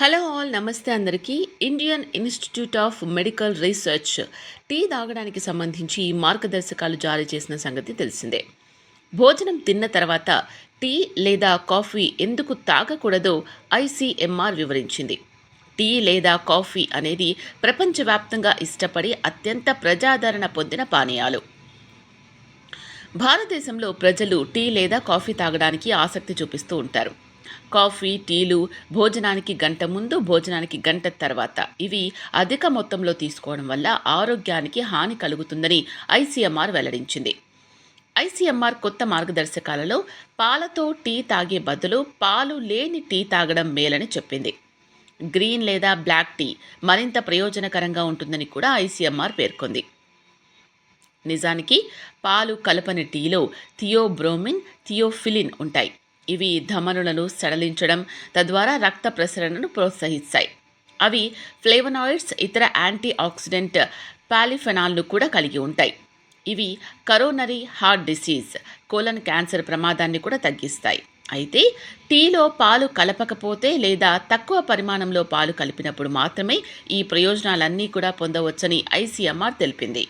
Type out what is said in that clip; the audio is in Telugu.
హలో ఆల్ నమస్తే అందరికీ. Indian Institute of Medical Research tea తాగడానికి సంబంధించి మార్గదర్శకాలు జారీ చేసిన సంగతి తెలిసిందే. భోజనం తిన్న తర్వాత టీ లేదా కాఫీ ఎందుకు తాగకూడదో ఐసీఎంఆర్ వివరించింది. టీ లేదా కాఫీ అనేది ప్రపంచవ్యాప్తంగా ఇష్టపడి అత్యంత ప్రజాదరణ పొందిన పానీయాలు. భారతదేశంలో ప్రజలు టీ లేదా కాఫీ తాగడానికి ఆసక్తి చూపిస్తూ ఉంటారు. కాఫీ టీలు భోజనానికి గంట ముందు భోజనానికి గంట తర్వాత. ఇవి అధిక మొత్తంలో తీసుకోవడం వల్ల ఆరోగ్యానికి హాని కలుగుతుందని ఐసీఎంఆర్ వెల్లడించింది. ఐసీఎంఆర్ కొత్త మార్గదర్శకాలలో పాలతో టీ తాగే బదులు పాలు లేని టీ తాగడం మేలని చెప్పింది. గ్రీన్ లేదా బ్లాక్ టీ మరింత ప్రయోజనకరంగా ఉంటుందని కూడా ఐసీఎంఆర్ పేర్కొంది. నిజానికి పాలు కలపని టీలో థియోబ్రోమిన్ థియోఫిలిన్ ఉంటాయి. ఇవి ధమనులను సడలించడం తద్వారా రక్త ప్రసరణను ప్రోత్సహిస్తాయి. అవి ఫ్లేవనాయిడ్స్ ఇతర యాంటీ ఆక్సిడెంట్ పాలిఫెనాల్ను కూడా కలిగి ఉంటాయి. ఇవి coronary heart disease colon cancer ప్రమాదాన్ని కూడా తగ్గిస్తాయి. అయితే టీలో పాలు కలపకపోతే లేదా తక్కువ పరిమాణంలో పాలు కలిపినప్పుడు మాత్రమే ఈ ప్రయోజనాలన్నీ కూడా పొందవచ్చని ఐసీఎంఆర్ తెలిపింది.